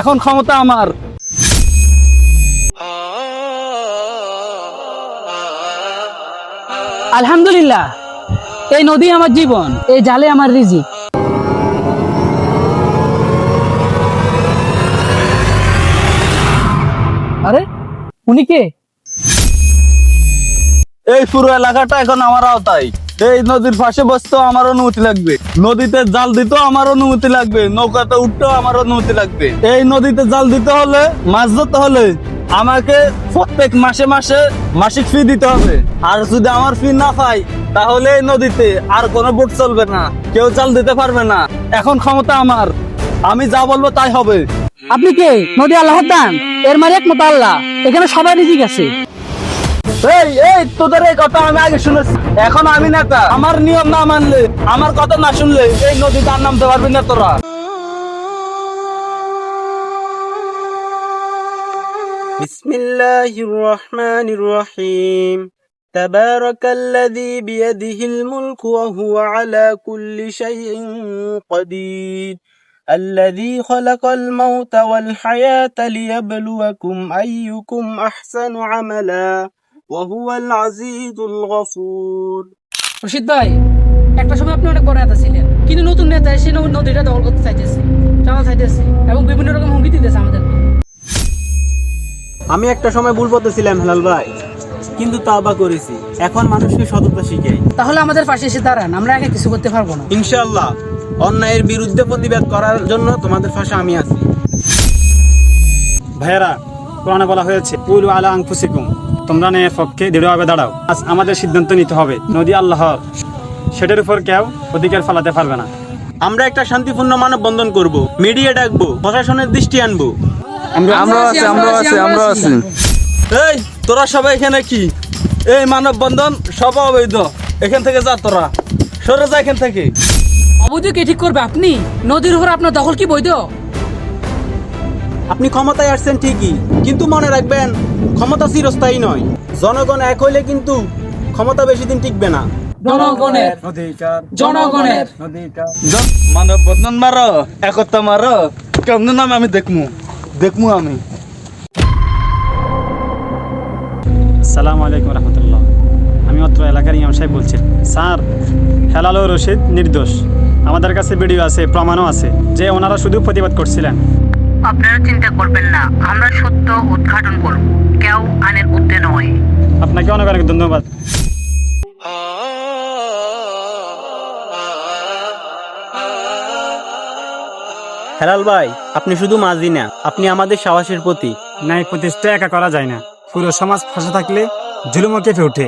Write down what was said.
এখন ক্ষমতা আমার। আলহামদুলিল্লাহ, এই নদী আমার জীবন, এই জালে আমার রিজিক। আরে, উনি কে? এই পুরো এলাকাটা এখন আমার আওতায়। এই নদীর পাশে বসতেও আমার অনুমতি লাগবে। নদীতে জাল দিতেও আমার অনুমতি লাগবে। নৌকাতে উঠতেও আমার অনুমতি লাগবে। এই নদীতে জাল দিতে হলে, মাছ ধরতে হলে আমাকে প্রত্যেক মাসে মাসে মাসিক ফি দিতে হবে। আর যদি আমার ফি না পাই, তাহলে এই নদীতে আর কোনো বোট চলবে না। কেউ জাল দিতে পারবে না। এখন ক্ষমতা আমার। আমি যা বলব তাই হবে। আপনি কে? নদী আল্লাহর দান। এর মানে একমত আল্লাহ। এখানে সবাই রিজিক আছে। এই এই তোদের এই কথা আমি আগে শুনেছি এখন আমি নেতা আমার নিয়ম না মানলে আমার কথা না শুনলে এই নদীতে আর নামতে পারবি না তোরা بسم الله الرحمن الرحيم تبارك الذي بيده الملك وهو على كل شيء قدير الذي خلق الموت والحياة ليبلوكم أيكم أحسن عملا রশিদ ভাই একটা সময় আপনি অনেক বড় নেতা ছিলেন কিন্তু নতুন নেতা এসে নদীটা দখল করতে চাইতেছে চাইতেছে এবং বিভিন্ন রকম হুমকি দিতেছে আমাদের। আমি একটা সময় ভুল পথে ছিলাম হেলাল ভাই কিন্তু তাওবা করেছি। এখন মানুষকে সততা শিখাই। তাহলে আমাদের পাশে এসে দাঁড়ান আমরা একা কিছু করতে পারব না। ইনশাল্লাহ অন্যায়ের বিরুদ্ধে প্রতিবাদ করার জন্য তোমাদের পাশে আমি আছি। ভাইয়ারা কোরআনে বলা হয়েছে পুল আলা আংফুসিকুম তোমরা ন্যায়ের পক্ষে দৃঢ়ভাবে দাঁড়াও। আজ আমাদের সিদ্ধান্ত নিতে হবে নদী আল্লাহর। সেটার উপর কেউ অধিকার ফালাতে পারবে না। আমরা একটা শান্তিপূর্ণ মানব বন্ধন করব মিডিয়া ডাকবো প্রশাসনের দৃষ্টি আনব। আমরা আছি আমরা আছি আমরা আছি। এই তোরা সবাই এখানে কি? এই মানব বন্ধন সব অবৈধ। এখান থেকে যা তোরা। সরে যা এখান থেকে। অবৈধ কে ঠিক করবে আপনি? নদীর উপর আপনার দখল কি বৈধ? আপনি ক্ষমতায় আসছেন ঠিকই কিন্তু মনে রাখবেন ক্ষমতা চিরস্থায়ী নয়। জনগণ এক হইলে কিন্তু ক্ষমতা বেশি দিন টিকবে না। জনগণের অধিকার। জনগণের মানব বন্ধন মারো একতা মারো কেমন নাম আমি দেখমু? দেখমু আমি। সালাম আলাইকুম রহমতুল্লাহ। আমি অত্র এলাকার ইমাম সাহেব বলছি। স্যার হেলাল রশিদ নির্দোষ। আমাদের কাছে ভিডিও আছে প্রমাণও আছে যে ওনারা শুধু প্রতিবাদ করছিলেন। আপনারা চিন্তা করবেন না আমরা সত্য উদ্ঘাটন করব। কেউ আনের ঊর্ধ্বে নয়। আপনাকে অনেক অনেক ধন্যবাদ। হেলাল ভাই আপনি শুধু মাঝি না আপনি আমাদের সাহসের প্রতীক ন্যায় প্রতিষ্ঠা একা করা যায় না। পুরো সমাজ ফাঁসে থাকলে জুলুমও কেঁপে ওঠে।